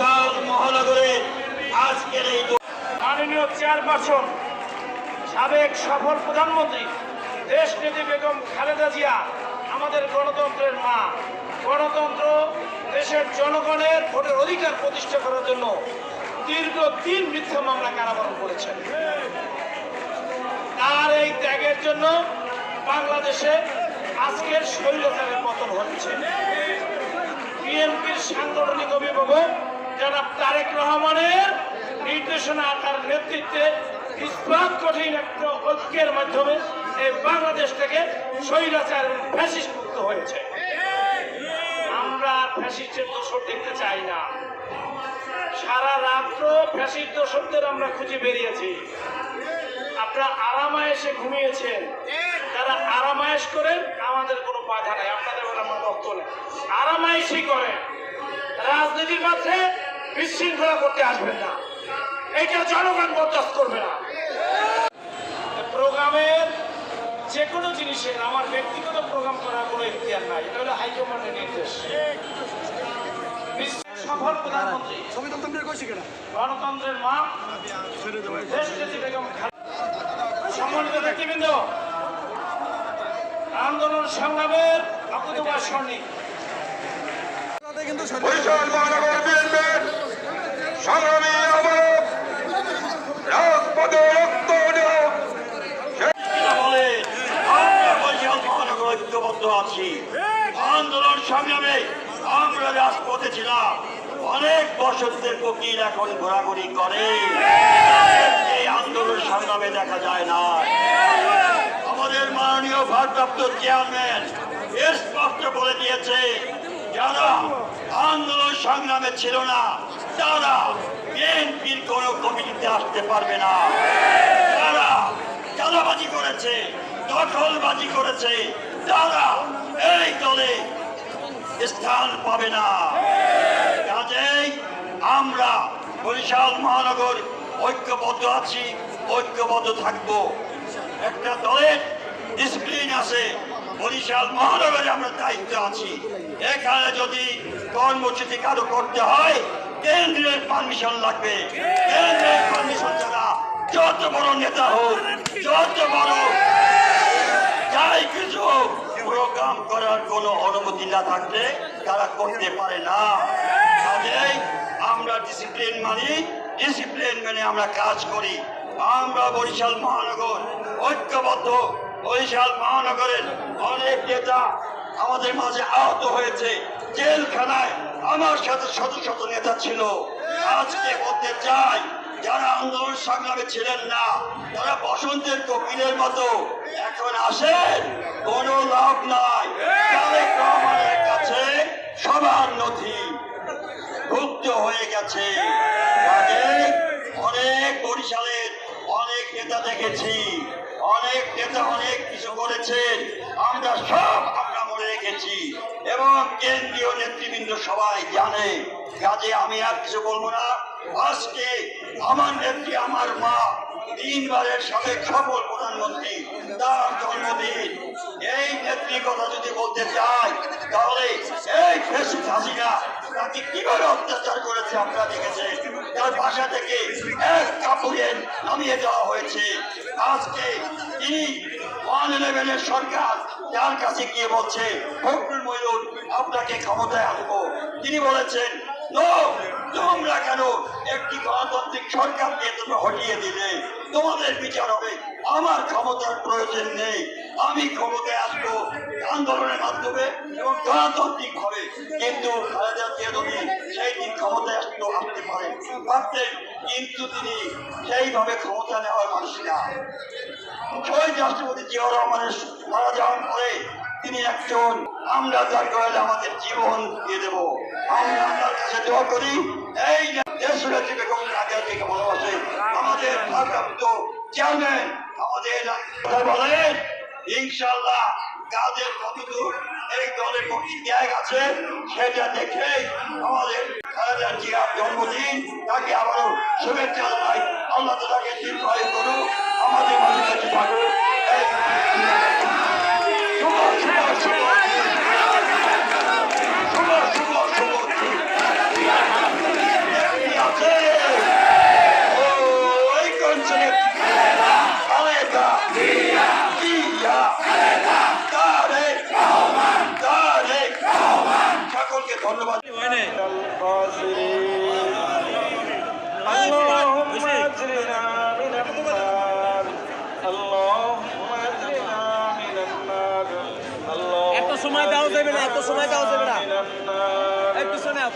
বিশাল মহানগরে আজকের এই মাননীয় চেয়ারপারসন, সাবেক সফল প্রধানমন্ত্রী দেশনেত্রী বেগম খালেদা জিয়া, আমাদের গণতন্ত্রের মা। গণতন্ত্র দেশের জনগণের ভোটের অধিকার প্রতিষ্ঠা করার জন্য দীর্ঘ তিন মিথ্যা মামলা কারাবরণ করেছেন। তার এই ত্যাগের জন্য বাংলাদেশে আজকের শৈলতারের পতন হচ্ছে বিএনপির সাংগঠনিক অভিভাবক জনাব তারেক রহমানের নির্দেশনা তার নেতৃত্বে ইস্পাত কঠিন একটা ঐক্যের মাধ্যমে এই বাংলাদেশ থেকে স্বৈরাচার ফ্যাসিস্ট মুক্ত হয়েছে। আমরা ফ্যাসিস্টের দোষর দেখতে চাই না। সারা রাত্র ফ্যাসিস্ট দোষরদের আমরা খুঁজে বেরিয়েছি। আপনারা আরামায়েশে ঘুমিয়েছেন। তারা আরামায়েশ করেন, আমাদের কোনো বাধা নাই। আপনাদের আমার রক্ত নেই। আরামায়েশই করেন। রাজনীতির মাঠে বিশৃঙ্খলা করতে আসবেন না। এটা জনগণ বরদাস্ত করবে না। প্রোগ্রামের যে কোনো জিনিসের আমার ব্যক্তিগত প্রোগ্রাম করার কোনো ইতিহার নাই। এটা হলো হাইকমান্ডের নির্দেশ। সফল প্রধানমন্ত্রী। কেনা গণতন্ত্রের মা দেশ বেগম সম্মানিত ব্যক্তিবৃন্দ আন্দোলন সংগ্রামের অকুতবার সৈনিক আছি। আন্দোলন সংগ্রামে আমরা রাজপথে ছিলাম। অনেক বসন্তের কোকিল এখন ঘোরাঘুরি করে। এই আন্দোলন সংগ্রামে দেখা যায় না। আমাদের মাননীয় ভারপ্রাপ্ত চেয়ারম্যান স্পষ্ট বলে দিয়েছে যারা আন্দোলন সংগ্রামে ছিল না। তারা বিএনপির কোন কমিটিতে আসতে পারবে না। তারা চাঁদাবাজি করেছে, দখলবাজি করেছে। তারা এই দলে স্থান পাবে না। কাজেই আমরা বরিশাল মহানগর ঐক্যবদ্ধ আছি, ঐক্যবদ্ধ থাকব। একটা দলের ডিসিপ্লিন আছে বরিশাল মহানগরে আমরা দায়িত্ব আছি। এখানে যদি কর্মসূচি কারও করতে হয়, কেন্দ্রের পারমিশন লাগবে। কেন্দ্রের পারমিশন ছাড়া যত বড় নেতা হোক, যত বড় যাই কিছু প্রোগ্রাম করার কোনো অনুমতি না থাকলে তারা করতে পারে না। কাজেই আমরা ডিসিপ্লিন মানি ডিসিপ্লিন মেনে আমরা কাজ করি। আমরা বরিশাল মহানগর ঐক্যবদ্ধ বরিশাল মহানগরের অনেক নেতা আমাদের মাঝে আহত হয়েছে। জেলখানায় আমার সাথে শত শত নেতা ছিল। আজকে বলতে চাই যারা আন্দোলন সংগ্রামে ছিলেন না, তারা বসন্তের কপিলের মতো এখন আসেন। কোনো লাভ নাই। কাছে সবার নথি ভুক্ত হয়ে গেছে। অনেক বরিশালের অনেক নেতা দেখেছি। করেছেন আমরা সব আমরা মনে রেখেছি এবং কেন্দ্রীয় নেতৃবৃন্দ সবাই জানে। কাজে আমি আর কিছু বলব না। আজকে আমার নেত্রী, আমার মা তিনবারের সাবেক সফল প্রধানমন্ত্রী, তার জন্মদিন। এই নেত্রীর কথা যদি বলতে চাই, তাহলে এই ফেসিস হাসিনা তাকে কীভাবে অত্যাচার করেছে আপনারা দেখেছেন? তার বাসা থেকে এক কাপড়ে নামিয়ে দেওয়া হয়েছে। আজকে তিনি ওয়ান ইলেভেনের সরকার যার কাছে গিয়ে বলছে, ফখরুল মইনুল, আপনাকে ক্ষমতায় আনব। তিনি বলেছেন তোমরা কেন একটি গণতান্ত্রিক সরকারকে তোমরা হটিয়ে দিলে? তোমাদের বিচার হবে। আমার ক্ষমতার প্রয়োজন নেই। আমি ক্ষমতায় আসব আন্দোলনের মাধ্যমে এবং গণতান্ত্রিক হবে কিন্তু খালেদা জিয়া যদি সেই দিন ক্ষমতায় আসতে পারেন পারতেন কিন্তু তিনি সেইভাবে ক্ষমতা নেওয়ার মানুষ না। শহীদ রাষ্ট্রপতি জিয়াউর রহমানের মারা যাওয়ার পরে তিনি একজন, আমরা যার করলে আমাদের জীবন দিয়ে দেব। আমরা আপনার কাছে দোয়া করি, এই দেশের থেকে কোন রাজার থেকে ভালোবাসে, আমাদের ভারপ্রাপ্ত চেয়ারম্যান আমাদের বলেন ইনশাল্লাহ কাজের কতদূর এই দলের কঠিন ত্যাগ আছে, সেটা দেখে আমাদের খালেদা জিয়ার জন্মদিন, তাকে আবারও শুভেচ্ছা জানাই। আল্লাহ তাকে দীর্ঘায়ু করুক। জিন্দাবাদ এত সময় দাও দেবে না এত সময় দাও দেবে না। একটু শোনা